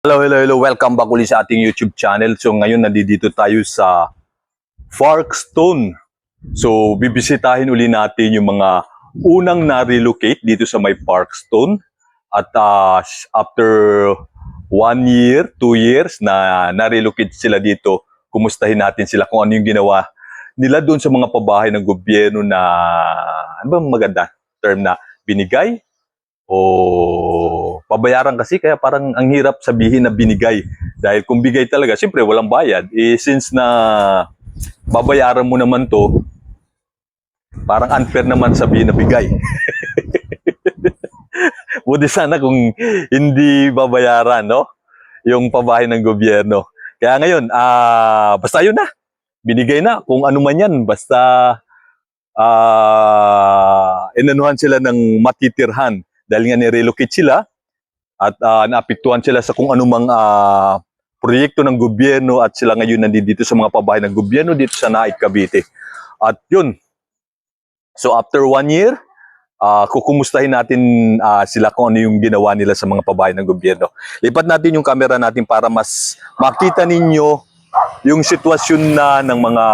Hello, hello, hello. Welcome back ulit sa ating YouTube channel. So ngayon nandito tayo sa Parkstone. So bibisitahin uli natin yung mga unang na-relocate dito sa may Parkstone. At ah, after one year, two years na na-relocate sila dito, kumustahin natin sila kung ano yung ginawa nila doon sa mga pabahay ng gobyerno na, ano ba maganda term na binigay o pabayaran kasi kaya parang ang hirap sabihin na binigay. Dahil kung bigay talaga siyempre walang bayad. Eh since na babayaran mo naman to parang unfair naman sabihin na bigay. Buti sana kung hindi babayaran no? Yung pabahay ng gobyerno. Kaya ngayon ah basta yun na. Binigay na kung ano man yan. Basta ah inanuhan sila ng matitirhan. Dahil nga nirelocate sila at ah, naapektuhan sila sa kung anumang ah, proyekto ng gobyerno at sila ngayon nandito sa mga pabahay ng gobyerno dito sa Naik, Cavite. At yun, so after one year, ah, kukumustahin natin ah, sila kung ano yung ginawa nila sa mga pabahay ng gobyerno. Lipat natin yung camera natin para mas makita ninyo yung sitwasyon na ng mga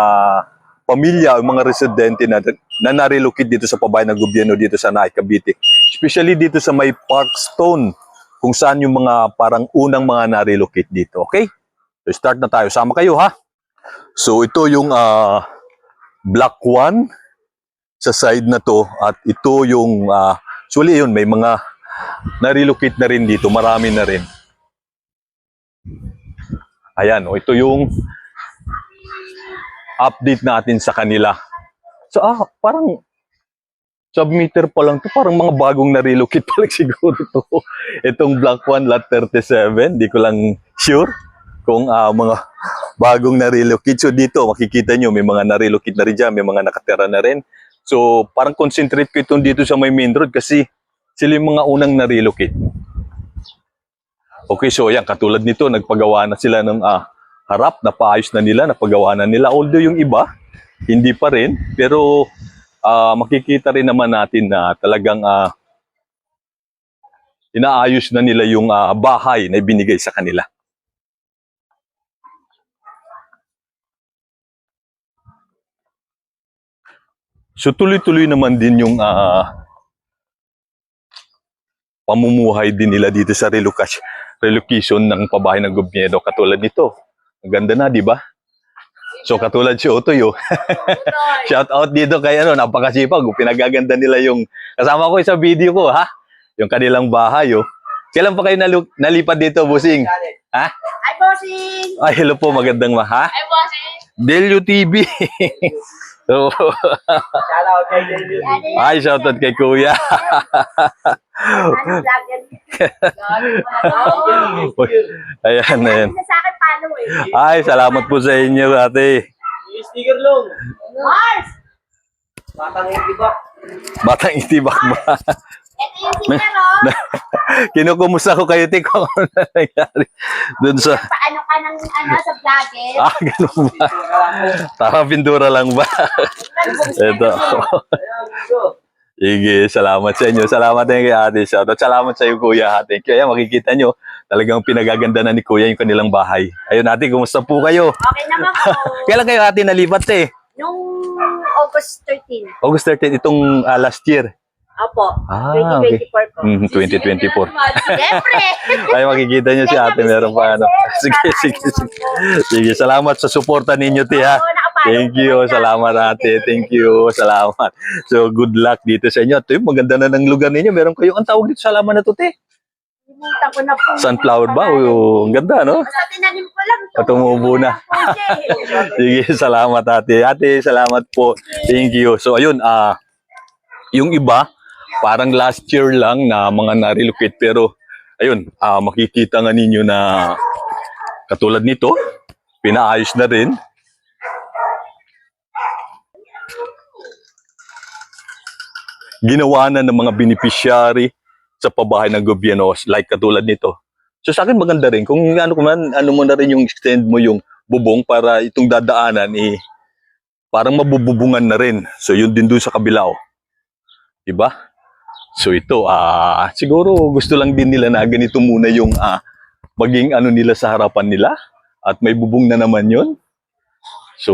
pamilya o mga residente na, na na-relocate dito sa pabahay ng gobyerno dito sa Naik, Cavite. Especially dito sa may Parkstone, kung saan yung mga parang unang mga na-relocate dito. Okay? So start na tayo. Sama kayo ha. So ito yung ah, Block 1 sa side na to at ito yung uh, actually yun may mga na-relocate na rin dito. Marami na rin. Ayan, o ito yung update natin sa kanila. So ah, parang submitter pa lang to, parang mga bagong na-relocate pa lang siguro to. Itong Block 1 Lot 37, di ko lang sure kung ah, mga bagong na-relocate. So dito, makikita nyo, may mga na-relocate na rin dyan, may mga nakatira na rin. So parang concentrate ko itong dito sa may main road kasi sila yung mga unang na-relocate. Okay, so yan, katulad nito, nagpagawa na sila ng ah, harap, napaayos na nila, napagawa na nila. Although yung iba, hindi pa rin, pero ah, makikita rin naman natin na talagang ah, inaayos na nila yung ah, bahay na ibinigay sa kanila. So tuloy-tuloy naman din yung ah, pamumuhay din nila dito sa relocation ng pabahay ng gobyerno katulad nito. Ang ganda na, di ba? So katulad si Otoy, oh. Shout out dito kay ano, napakasipag. oh. Pinagaganda nila yung kasama ko sa video ko, ha? Yung kanilang bahay, oh. Kailan pa kayo nalu- nalipat dito, Busing? Ha? Hi, bossing! Ay, hello po, magandang ma, ha? Hi, bossing! Delio TV. so, Shoutout kay David. ay, shoutout kay Kuya. Ano vlogger? Ayan, ayan. Sa akin, follow eh. Ay, salamat po sa inyo, ate. Sticker long. Mars! Batang iba. Batang itibak ba? Ito yung sticker, oh. Kinukumusta ko kayo, Tik, kung ano na nangyari dun sa... Paano ka ng, ano, sa vlogger? Ah, ganun ba? Tama, pintura lang ba? Ito. Sige, salamat sa inyo. Salamat din kay ate. Shoutout. Salamat sa iyo, kuya. Ate. Kaya makikita nyo, talagang pinagaganda na ni kuya yung kanilang bahay. Ayun, ate, kumusta po kayo? Okay naman po. Kailan kayo, ate, nalipat, eh? Nung August 13. August 13, itong ah, last year. Opo. Ah, 2024 po. Mhm, 2024. Siyempre! Ay, makikita nyo si ate, meron pa ano. Sige, sige, sige. Sige, salamat sa suporta ninyo, ti, ha? Oo, nakapalo Thank you. Salamat, ate. Thank you. Salamat. So, good luck dito sa inyo. Ito yung maganda na ng lugar ninyo. Meron kayong, ang tawag dito sa laman na to, te? Ko na po. Sunflower ba? O, ang ganda, no? Basta tinanim ko lang. At tumubo na. Sige, salamat, ate. Ate, salamat po. Thank you. So, ayun, ah, yung iba, parang last year lang na mga na-relocate. Pero, ayun, ah, makikita nga ninyo na katulad nito, pinaayos na rin. Ginawa na ng mga beneficiary sa pabahay ng gobyerno, like katulad nito. So sa akin maganda rin. Kung ano ko man, ano mo na rin yung extend mo yung bubong para itong dadaanan eh parang mabububungan na rin. So yun din dun sa kabila oh. Diba? So ito, ah siguro gusto lang din nila na ganito muna yung ah maging ano nila sa harapan nila at may bubong na naman yon. So,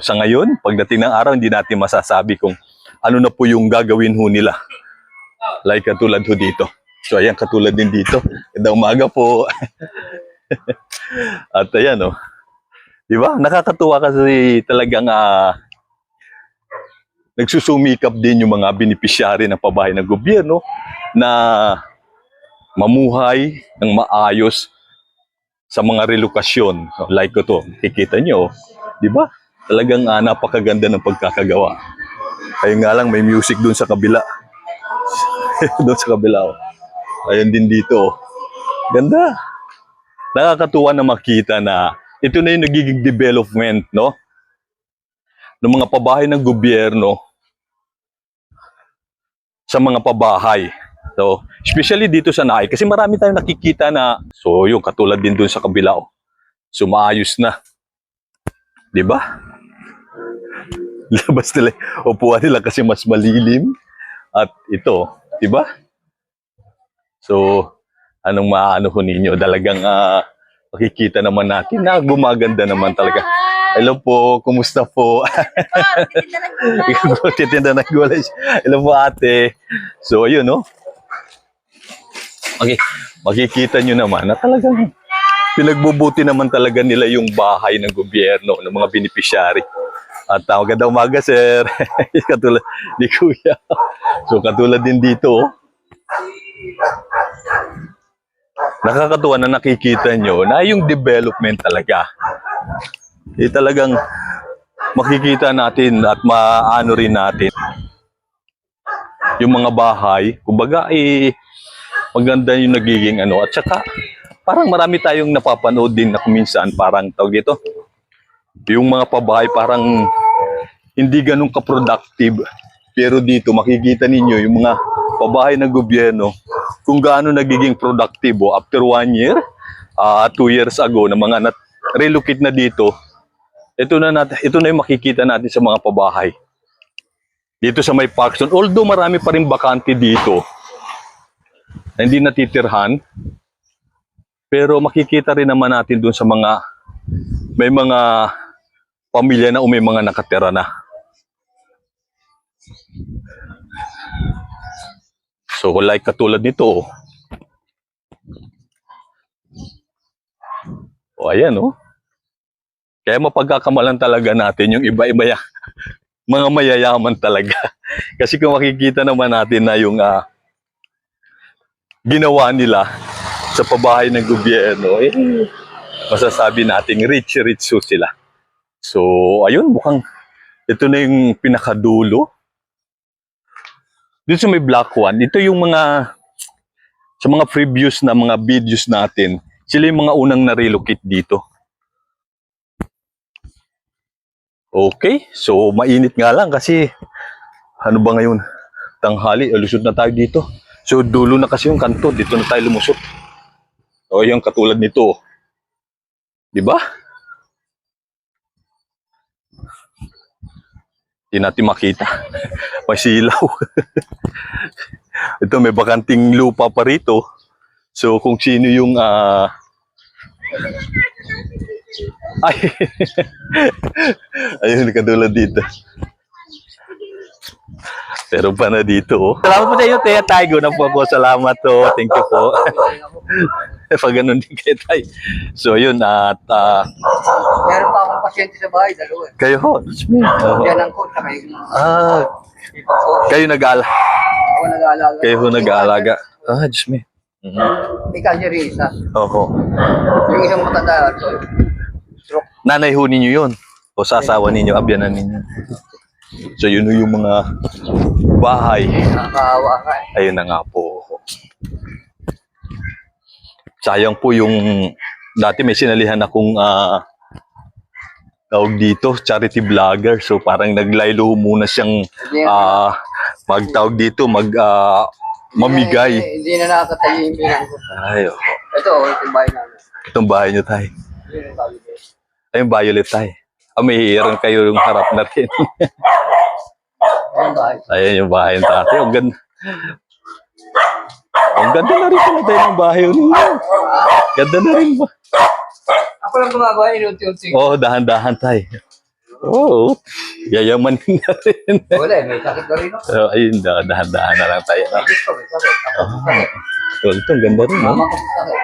sa ngayon, pagdating ng araw, hindi natin masasabi kung ano na po yung gagawin ho nila. Like katulad ho dito. So, ayan, katulad din dito. Ganda umaga po. at ayan, oh. Di ba? Nakakatuwa kasi talagang ah, nagsusumikap din yung mga beneficiary ng pabahay ng gobyerno na mamuhay ng maayos sa mga relokasyon. Like ko to, kikita nyo, di ba? Talagang ah, napakaganda ng pagkakagawa. Kaya nga lang may music doon sa kabila. doon sa kabila. Oh. Ayun din dito. oh. Ganda. Nakakatuwa na makita na ito na yung nagiging development, no? Ng mga pabahay ng gobyerno sa mga pabahay. So, especially dito sa Naay, kasi marami tayong nakikita na, so yung katulad din dun sa kabila, oh. sumaayos na. Di ba? Labas nila, upuan nila kasi mas malilim. At ito, di ba? So, anong maano ho ninyo? Talagang ah, makikita naman natin na gumaganda naman talaga. Hello po, kumusta po? Titinda ng gulay. Hello po ate. So, ayun, no? Okay. Makikita nyo naman na talagang pinagbubuti naman talaga nila yung bahay ng gobyerno, ng mga beneficiary. At uh, maganda umaga, sir. katulad ni Kuya. So, katulad din dito, oh. Nakakatuwa na nakikita nyo na yung development talaga. Eh, talagang makikita natin at maano rin natin yung mga bahay. Kumbaga, eh, maganda yung nagiging ano. At saka, parang marami tayong napapanood din na kuminsan parang tawag dito. Yung mga pabahay parang hindi ganun ka-productive. Pero dito, makikita ninyo yung mga pabahay ng gobyerno kung gaano nagiging productive. Oh, after one year, ah two years ago, na mga nat- relocate na dito, ito na natin, ito na yung makikita natin sa mga pabahay. Dito sa may Parkson, although marami pa rin bakante dito, na hindi natitirhan, pero makikita rin naman natin dun sa mga, may mga pamilya na o may mga nakatira na. So, like katulad nito, oh. O, ayan, oh. Kaya mapagkakamalan talaga natin yung iba-iba mga mayayaman talaga. Kasi kung makikita naman natin na yung ah, ginawa nila sa pabahay ng gobyerno, eh, masasabi nating rich-rich sila. So, ayun, mukhang ito na yung pinakadulo. Dito sa may Black One, ito yung mga sa mga previous na mga videos natin, sila yung mga unang na-relocate dito. Okay, so mainit nga lang kasi ano ba ngayon? Tanghali, lusot na tayo dito. So dulo na kasi yung kanto, dito na tayo lumusot. O yung katulad nito. Di ba? Hindi natin makita. May silaw. Ito may bakanting lupa pa rito. So kung sino yung ah ay ayun katulad dito. Pero pa na dito oh. Salamat po sa iyo, Tia Taigo na po ako. Salamat to. Thank you po. Pag ganun din kayo tayo. So yun at ah, Meron pa pasyente sa bahay, dalawa. kayo ho. That's me. Oo. Yan ang ko, saka yung Ah, iba ko. kayo nag-aala. Ako nag-aalaga. Kayo ho nag-aalaga. Ah, just me. Mhm. May cancer yung isa. Oho. Yung isang matanda, ito, stroke. Nanay ho ninyo yun. O sasawa ninyo, abyanan ninyo. So yun ho yung mga bahay. Nakakaawa ka eh. Ayun na nga po. Sayang po yung dati may sinalihan akong ah tawag dito, charity vlogger. So parang naglaylo muna siyang ah magtawag dito, mag ah, mamigay. Hindi, na nakakatayo yung bilang ko. Ay, oh. Ito, ito yung bahay namin. itong bahay niyo tay. Ay, yung violet tay. Ah, may hiram kayo yung harap na rin. Ayun bahay. Ayan yung bahay ng tatay. Ang ganda. Ang ganda na rin pala tayo ng bahay. Ganda na rin ba? Ako lang gumagawa, inuti-unti. Oo, oh, dahan-dahan tayo. Oo, oh, yayamanin na rin. Wala, eh, may sakit na rin ako. So, ayun, dah- dahan-dahan na lang tayo. No? Gusto ko, sakit. Ako, sakit. So, ito, ang ganda rin? Mama ko, sakit.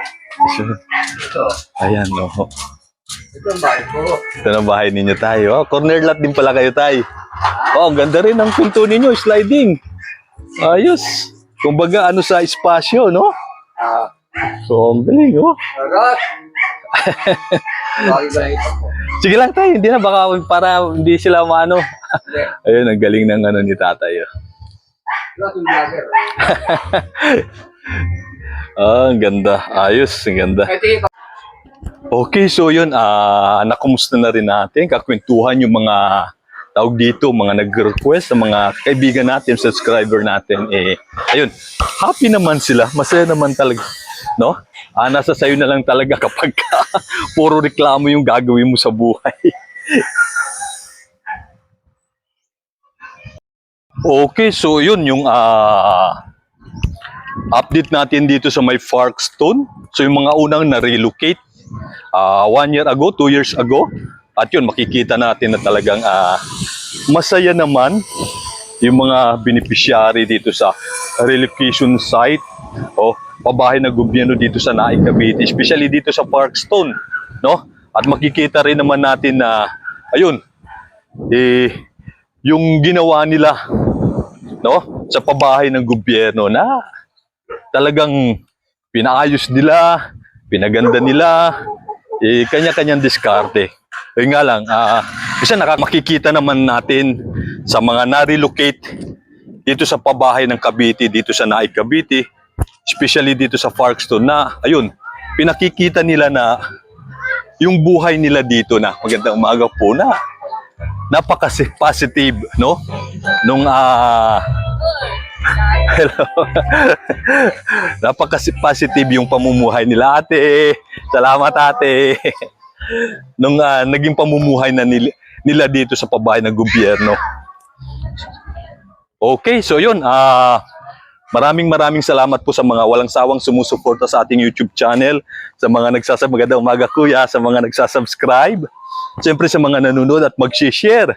Ito, Ayan, no? ito ang bahay ko. Ito na bahay ninyo tayo. Oh, corner lot din pala kayo tayo. Oh, ang ganda rin ang pinto ninyo, sliding. Ayos. Kumbaga, ano sa espasyo, no? Ah, So, ang galing, oh. Arat! Sige lang tayo, hindi na, baka para hindi sila maano. Ayun, ang galing ng ano ni tatay. oh. Ah, ang ganda. Ayos, ang ganda. Okay, so yun, ah nakumusta na rin natin, kakwentuhan yung mga tawag dito, mga nag-request, sa mga kaibigan natin, subscriber natin, eh, ayun, happy naman sila, masaya naman talaga, no? Ah, nasa sayo na lang talaga kapag puro reklamo yung gagawin mo sa buhay. okay, so yun yung ah update natin dito sa may Parkstone. So yung mga unang na-relocate, ah one year ago, two years ago. At yun, makikita natin na talagang ah, masaya naman yung mga beneficiary dito sa relocation site o pabahay na gobyerno dito sa Naik Cavite, especially dito sa Parkstone, no? At makikita rin naman natin na ayun, eh yung ginawa nila no sa pabahay ng gobyerno na talagang pinaayos nila, pinaganda nila, eh, kanya-kanyang diskarte. Yun nga lang, ah kasi naka- makikita naman natin sa mga na-relocate dito sa pabahay ng Cavite, dito sa Naik Cavite, especially dito sa Parkstone na, ayun, pinakikita nila na yung buhay nila dito na magandang umaga po na napaka positive no nung ah Hello. Napaka positive yung pamumuhay nila ate. Salamat ate. Nung ah, naging pamumuhay na nila, nila dito sa pabahay ng gobyerno. Okay, so yun. Ah maraming maraming salamat po sa mga walang sawang sumusuporta sa ating YouTube channel, sa mga nagsasab magandang umaga kuya, sa mga nagsasubscribe, siyempre sa mga nanonood at mag-share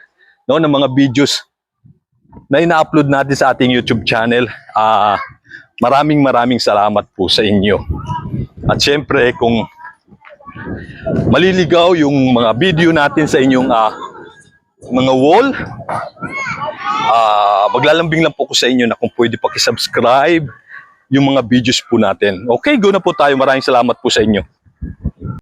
no, ng mga videos na ina-upload natin sa ating YouTube channel. Ah, maraming maraming salamat po sa inyo. At syempre, kung maliligaw yung mga video natin sa inyong ah, mga wall, uh, maglalambing lang po ko sa inyo na kung pwede pakisubscribe yung mga videos po natin. Okay, go na po tayo. Maraming salamat po sa inyo.